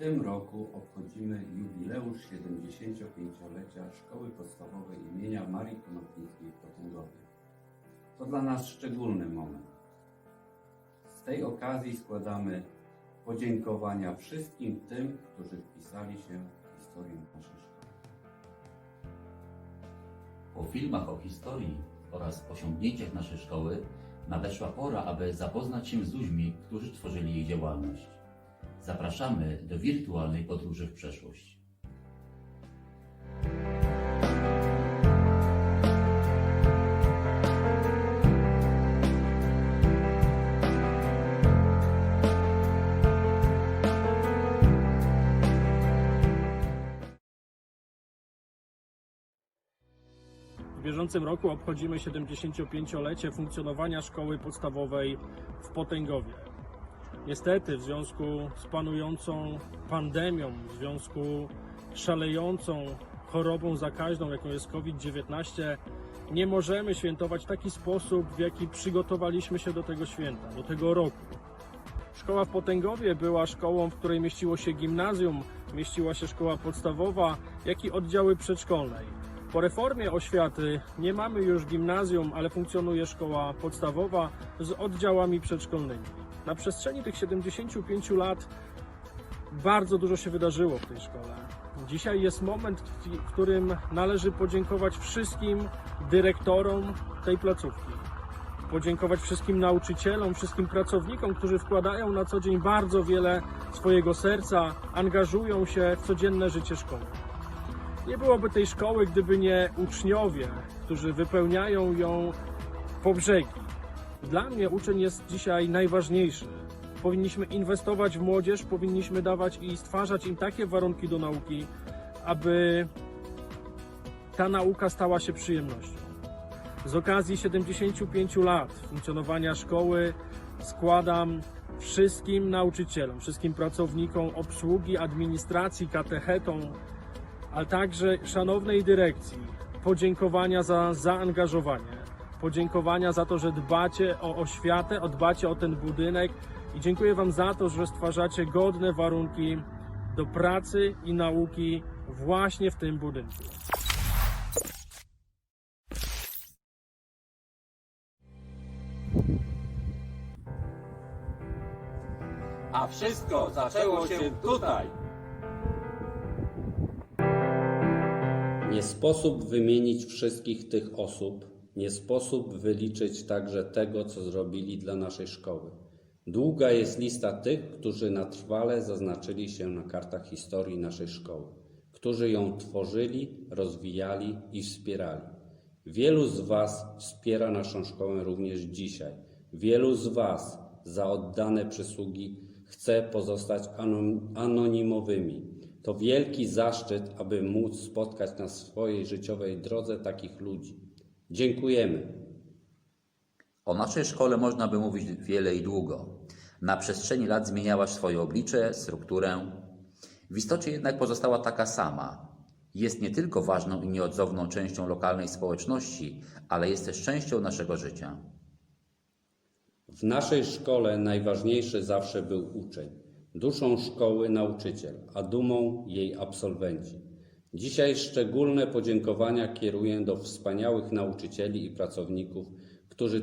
tym roku obchodzimy jubileusz 75-lecia Szkoły Podstawowej imienia Marii Konopnickiej w Potęgowie. To dla nas szczególny moment. Z tej okazji składamy podziękowania wszystkim tym, którzy wpisali się w historię naszej szkoły. Po filmach o historii oraz osiągnięciach naszej szkoły nadeszła pora, aby zapoznać się z ludźmi, którzy tworzyli jej działalność. Zapraszamy do wirtualnej podróży w przeszłość. W bieżącym roku obchodzimy 75-lecie funkcjonowania szkoły podstawowej w Potęgowie. Niestety, w związku z panującą pandemią, w związku z szalejącą chorobą zakaźną, jaką jest COVID-19, nie możemy świętować w taki sposób, w jaki przygotowaliśmy się do tego święta, do tego roku. Szkoła w Potęgowie była szkołą, w której mieściło się gimnazjum, mieściła się szkoła podstawowa, jak i oddziały przedszkolnej. Po reformie oświaty nie mamy już gimnazjum, ale funkcjonuje szkoła podstawowa z oddziałami przedszkolnymi. Na przestrzeni tych 75 lat bardzo dużo się wydarzyło w tej szkole. Dzisiaj jest moment, w którym należy podziękować wszystkim dyrektorom tej placówki. Podziękować wszystkim nauczycielom, wszystkim pracownikom, którzy wkładają na co dzień bardzo wiele swojego serca, angażują się w codzienne życie szkoły. Nie byłoby tej szkoły, gdyby nie uczniowie, którzy wypełniają ją po brzegi. Dla mnie uczeń jest dzisiaj najważniejszy. Powinniśmy inwestować w młodzież, powinniśmy dawać i stwarzać im takie warunki do nauki, aby ta nauka stała się przyjemnością. Z okazji 75 lat funkcjonowania szkoły składam wszystkim nauczycielom, wszystkim pracownikom obsługi, administracji, katechetom, ale także szanownej dyrekcji podziękowania za zaangażowanie, podziękowania za to, że dbacie o oświatę, o dbacie o ten budynek i dziękuję Wam za to, że stwarzacie godne warunki do pracy i nauki właśnie w tym budynku. A wszystko zaczęło się tutaj. Nie sposób wymienić wszystkich tych osób, nie sposób wyliczyć także tego, co zrobili dla naszej szkoły. Długa jest lista tych, którzy na trwale zaznaczyli się na kartach historii naszej szkoły, którzy ją tworzyli, rozwijali i wspierali. Wielu z Was wspiera naszą szkołę również dzisiaj. Wielu z Was za oddane przysługi chce pozostać anon- anonimowymi. To wielki zaszczyt, aby móc spotkać na swojej życiowej drodze takich ludzi. Dziękujemy. O naszej szkole można by mówić wiele i długo. Na przestrzeni lat zmieniała swoje oblicze, strukturę. W istocie jednak pozostała taka sama. Jest nie tylko ważną i nieodzowną częścią lokalnej społeczności, ale jest też częścią naszego życia. W naszej szkole najważniejszy zawsze był uczeń. Duszą szkoły nauczyciel, a dumą jej absolwenci. Dzisiaj szczególne podziękowania kieruję do wspaniałych nauczycieli i pracowników, którzy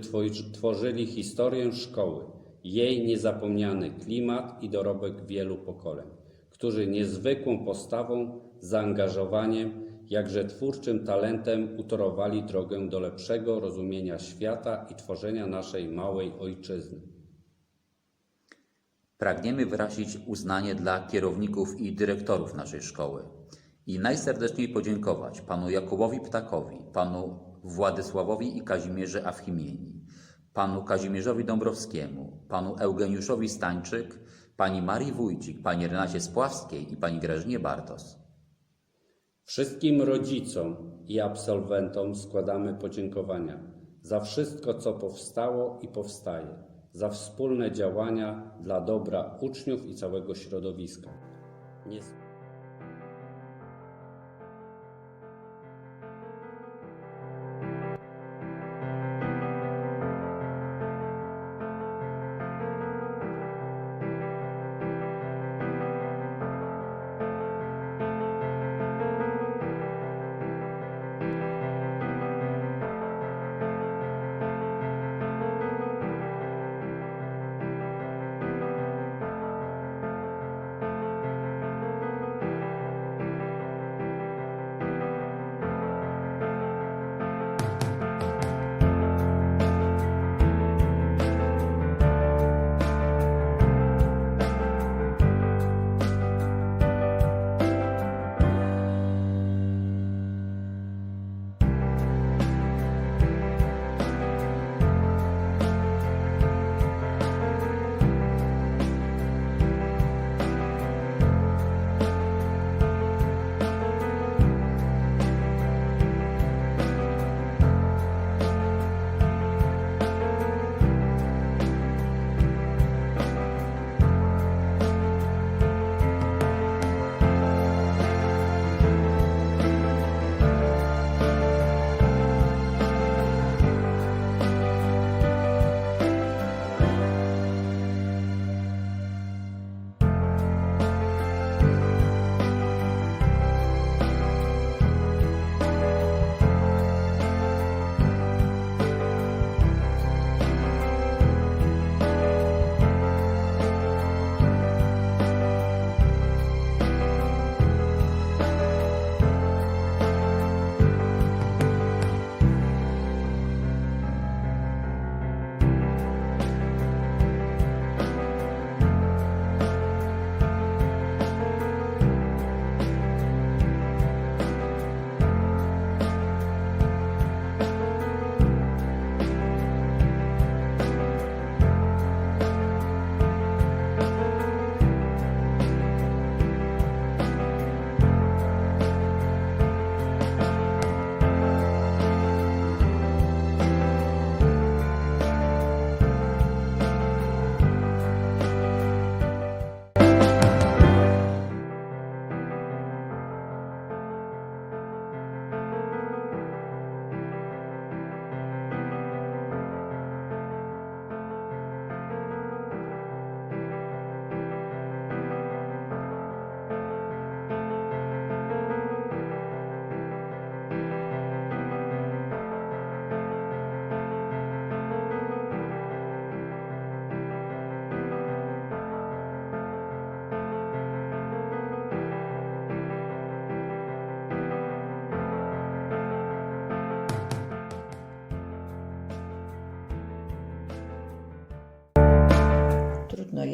tworzyli historię szkoły, jej niezapomniany klimat i dorobek wielu pokoleń, którzy niezwykłą postawą, zaangażowaniem, jakże twórczym talentem utorowali drogę do lepszego rozumienia świata i tworzenia naszej małej ojczyzny. Pragniemy wyrazić uznanie dla kierowników i dyrektorów naszej szkoły i najserdeczniej podziękować panu Jakubowi Ptakowi, panu Władysławowi i Kazimierze Awchimieni, panu Kazimierzowi Dąbrowskiemu, panu Eugeniuszowi Stańczyk, pani Marii Wójcik, pani Renacie Spławskiej i pani Grażynie Bartos. Wszystkim rodzicom i absolwentom składamy podziękowania za wszystko, co powstało i powstaje, za wspólne działania dla dobra uczniów i całego środowiska. Nie...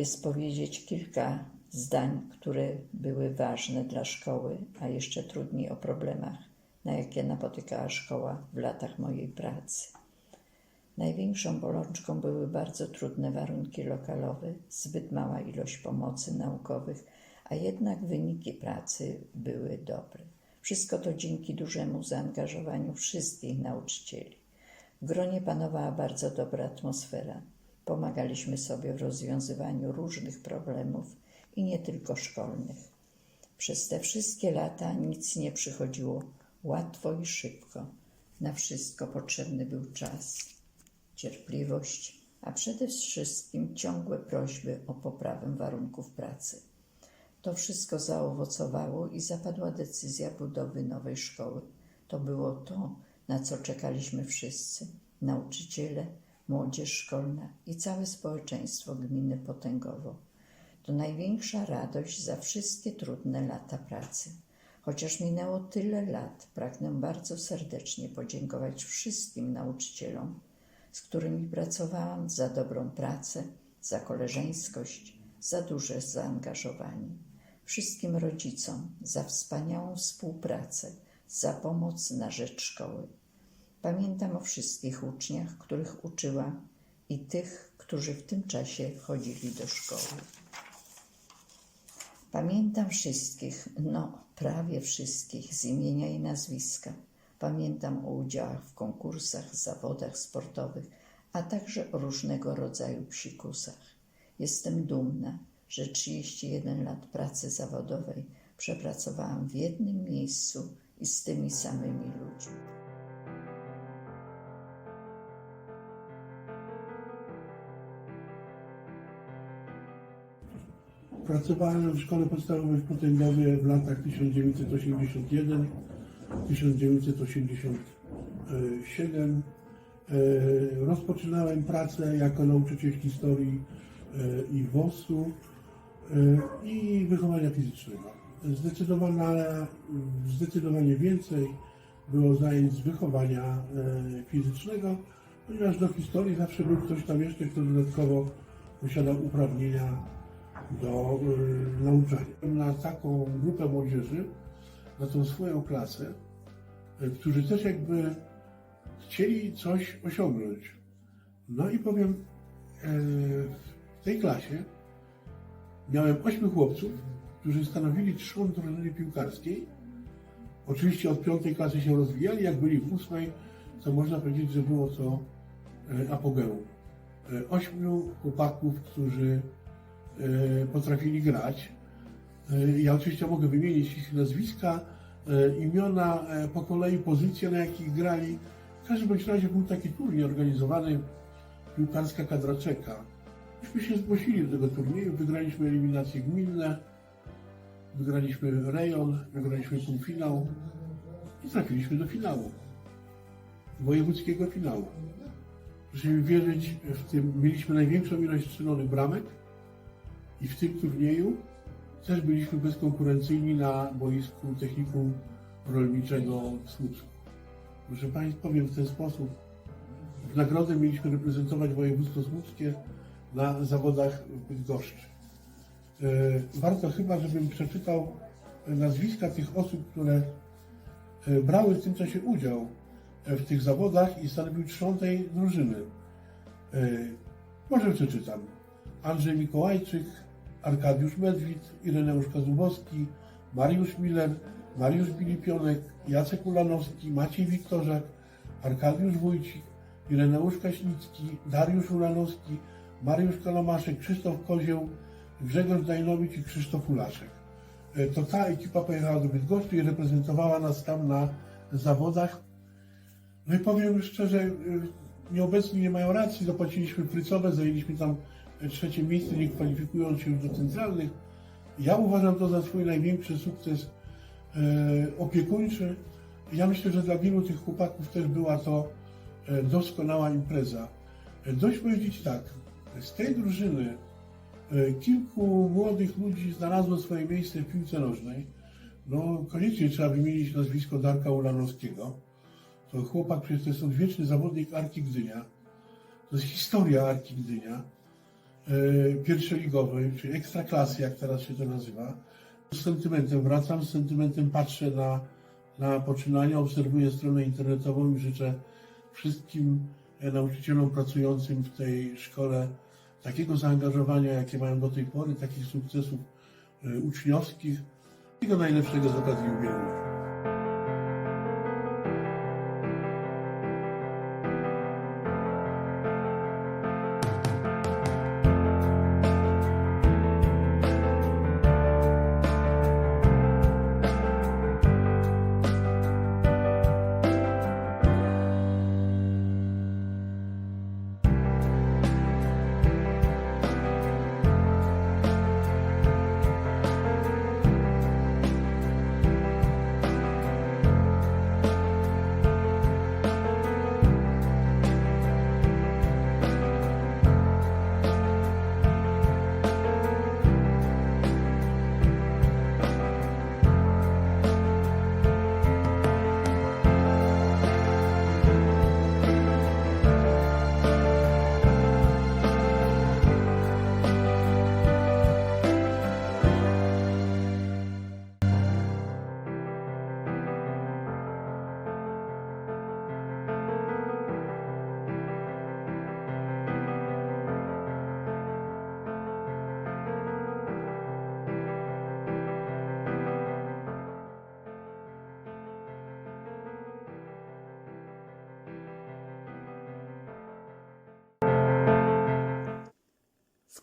jest powiedzieć kilka zdań, które były ważne dla szkoły, a jeszcze trudniej o problemach, na jakie napotykała szkoła w latach mojej pracy. Największą bolączką były bardzo trudne warunki lokalowe, zbyt mała ilość pomocy naukowych, a jednak wyniki pracy były dobre. Wszystko to dzięki dużemu zaangażowaniu wszystkich nauczycieli. W gronie panowała bardzo dobra atmosfera. Pomagaliśmy sobie w rozwiązywaniu różnych problemów i nie tylko szkolnych. Przez te wszystkie lata nic nie przychodziło łatwo i szybko. Na wszystko potrzebny był czas, cierpliwość, a przede wszystkim ciągłe prośby o poprawę warunków pracy. To wszystko zaowocowało i zapadła decyzja budowy nowej szkoły. To było to, na co czekaliśmy wszyscy nauczyciele, młodzież szkolna i całe społeczeństwo gminy Potęgowo. To największa radość za wszystkie trudne lata pracy. Chociaż minęło tyle lat, pragnę bardzo serdecznie podziękować wszystkim nauczycielom, z którymi pracowałam za dobrą pracę, za koleżeńskość, za duże zaangażowanie. Wszystkim rodzicom za wspaniałą współpracę, za pomoc na rzecz szkoły. Pamiętam o wszystkich uczniach, których uczyłam i tych, którzy w tym czasie chodzili do szkoły. Pamiętam wszystkich, no prawie wszystkich z imienia i nazwiska. Pamiętam o udziałach w konkursach, zawodach sportowych, a także o różnego rodzaju psikusach. Jestem dumna, że 31 lat pracy zawodowej przepracowałam w jednym miejscu i z tymi samymi ludźmi. Pracowałem w szkole podstawowej w Potęgowie w latach 1981-1987. E, Rozpoczynałem pracę jako nauczyciel historii e, i WOS-u e, i wychowania fizycznego. Zdecydowanie więcej było zajęć z wychowania fizycznego, ponieważ do historii zawsze był ktoś tam jeszcze, kto dodatkowo posiadał uprawnienia do y, nauczania. Na taką grupę młodzieży, na tą swoją klasę, y, którzy też jakby chcieli coś osiągnąć. No i powiem, y, w tej klasie miałem ośmiu chłopców, którzy stanowili trzon drużyny piłkarskiej. Oczywiście od piątej klasy się rozwijali, jak byli w ósmej, to można powiedzieć, że było to y, apogeum. Y, Ośmiu chłopaków, którzy potrafili grać. E, Ja oczywiście mogę wymienić ich nazwiska, e, imiona, e, po kolei pozycje, na jakich grali. W każdym razie był taki turniej organizowany, piłkarska kadra czeka. Myśmy się zgłosili do tego turnieju, wygraliśmy eliminacje gminne, wygraliśmy rejon, wygraliśmy półfinał i trafiliśmy do finału. Wojewódzkiego finału. Proszę wierzyć, w tym mieliśmy największą ilość strzelonych bramek, i w tym turnieju też byliśmy bezkonkurencyjni na boisku technikum rolniczego w Słupsku. Proszę Państwa, powiem w ten sposób. W nagrodę mieliśmy reprezentować województwo słupskie na zawodach w Bydgoszczy. E, Warto chyba, żebym przeczytał nazwiska tych osób, które e, brały w tym czasie udział e, w tych zawodach i stanowiły trzon tej drużyny. Może przeczytam. Andrzej Mikołajczyk, Arkadiusz Medwid, Ireneusz Kazubowski, Mariusz Miller, Mariusz Bilipionek, Jacek Ulanowski, Maciej Wiktorzak, Arkadiusz Wójcik, Ireneusz Kaśnicki, Dariusz Ulanowski, Mariusz Kalamaszek, Krzysztof Kozioł, Grzegorz Dajnowicz i Krzysztof Ulaszek. E, To ta ekipa pojechała do Bydgoszczy i reprezentowała nas tam na zawodach. No i powiem szczerze, y, nieobecni nie mają racji, zapłaciliśmy frycowe, zajęliśmy tam trzecie miejsce, nie kwalifikując się do centralnych. Ja uważam to za swój największy sukces e, opiekuńczy. Ja myślę, że dla wielu tych chłopaków też była to e, doskonała impreza. E, dość powiedzieć tak, z tej drużyny e, kilku młodych ludzi znalazło swoje miejsce w piłce nożnej. No, koniecznie trzeba wymienić nazwisko Darka Ulanowskiego. To chłopak, przecież to jest odwieczny zawodnik Arki Gdynia. To jest historia Arki Gdynia. E, pierwszoligowej, czyli ekstraklasy, jak teraz się to nazywa. Z sentymentem wracam, z sentymentem patrzę na, na poczynania, obserwuję stronę internetową i życzę wszystkim e, nauczycielom pracującym w tej szkole takiego zaangażowania, jakie mają do tej pory, takich sukcesów e, uczniowskich, wszystkiego najlepszego z okazji jubileuszy.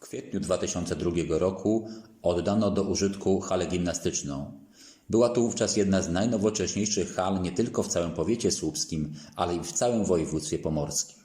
W kwietniu 2002 roku oddano do użytku halę gimnastyczną. Była to wówczas jedna z najnowocześniejszych hal nie tylko w całym powiecie słupskim, ale i w całym województwie pomorskim.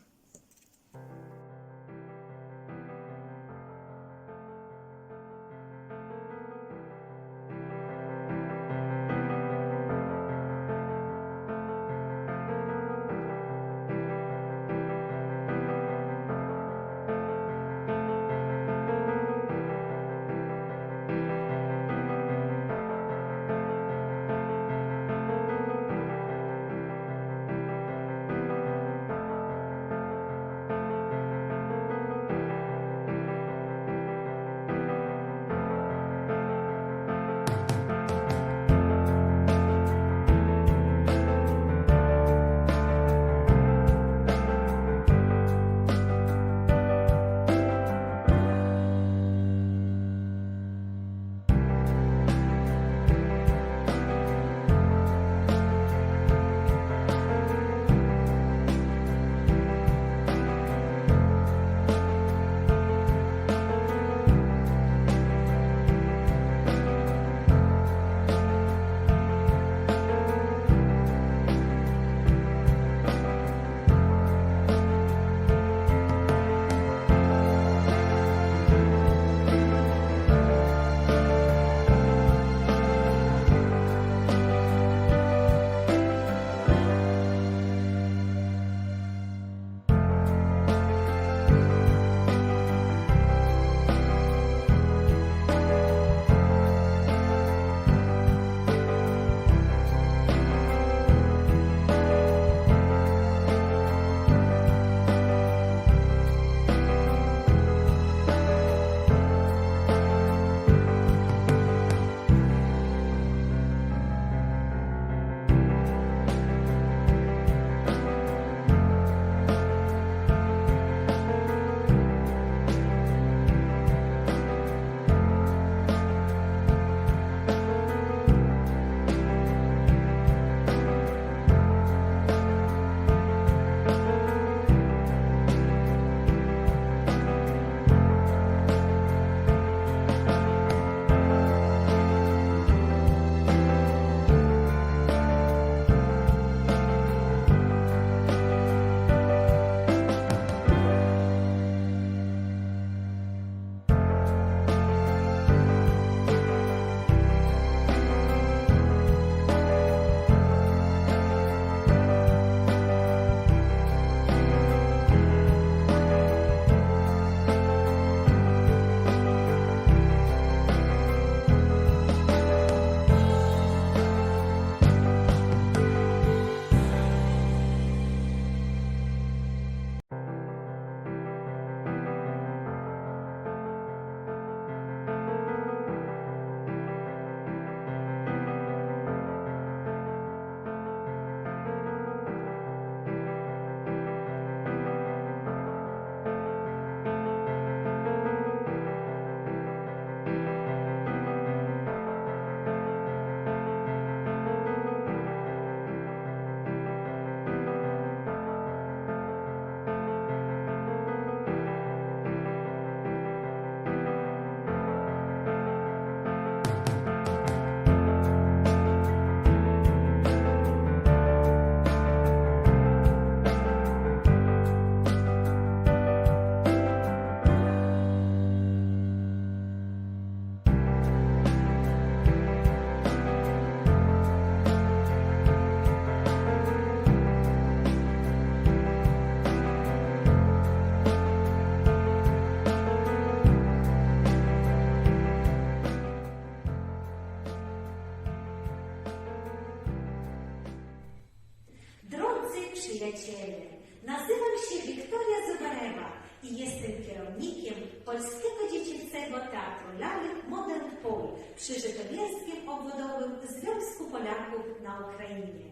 Przy Żytomierskim Obwodowym Związku Polaków na Ukrainie.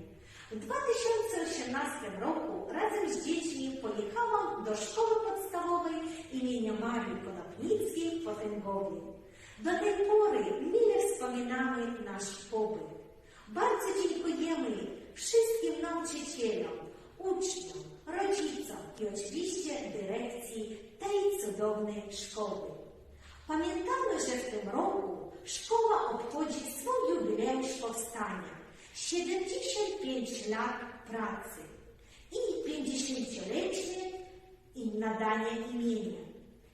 W 2018 roku razem z dziećmi pojechałam do szkoły podstawowej imienia Marii Konopnickiej w Potęgowie. Do tej pory mile wspominamy nasz pobyt. Bardzo dziękujemy wszystkim nauczycielom, uczniom, rodzicom i oczywiście dyrekcji tej cudownej szkoły. Pamiętamy, że w tym roku szkoła obchodzi swój jubileusz powstania 75 lat pracy i 50-lecie im nadania imienia.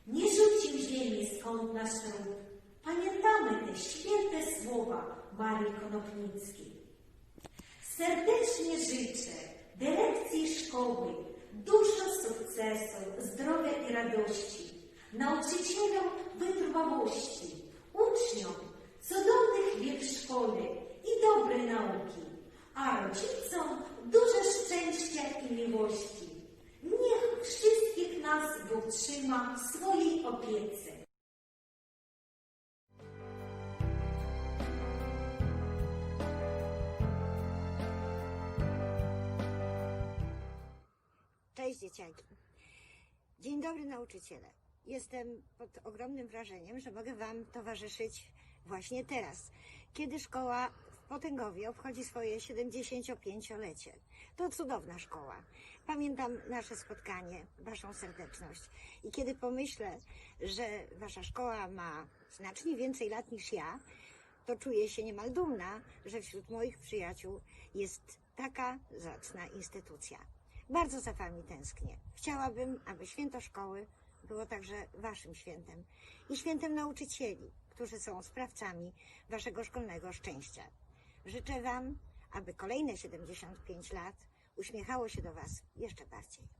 Nie rzucił ziemi skąd nasz ród. Pamiętamy te święte słowa Marii Konopnickiej. Serdecznie życzę dyrekcji szkoły dużo sukcesu, zdrowia i radości, nauczycielom wytrwałości, uczniom cudownych wiek w szkole i dobrej nauki, a rodzicom dużo szczęścia i miłości. Niech wszystkich nas Bóg trzyma w swojej opiece. Cześć dzieciaki. Dzień dobry nauczyciele. Jestem pod ogromnym wrażeniem, że mogę Wam towarzyszyć właśnie teraz, kiedy szkoła w Potęgowie obchodzi swoje 75-lecie. To cudowna szkoła. Pamiętam nasze spotkanie, Waszą serdeczność. I kiedy pomyślę, że Wasza szkoła ma znacznie więcej lat niż ja, to czuję się niemal dumna, że wśród moich przyjaciół jest taka zacna instytucja. Bardzo za Wami tęsknię. Chciałabym, aby święto szkoły było także Waszym świętem i świętem nauczycieli, którzy są sprawcami Waszego szkolnego szczęścia. Życzę Wam, aby kolejne 75 lat uśmiechało się do Was jeszcze bardziej.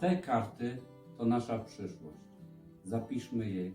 Te karty to nasza przyszłość. Zapiszmy je.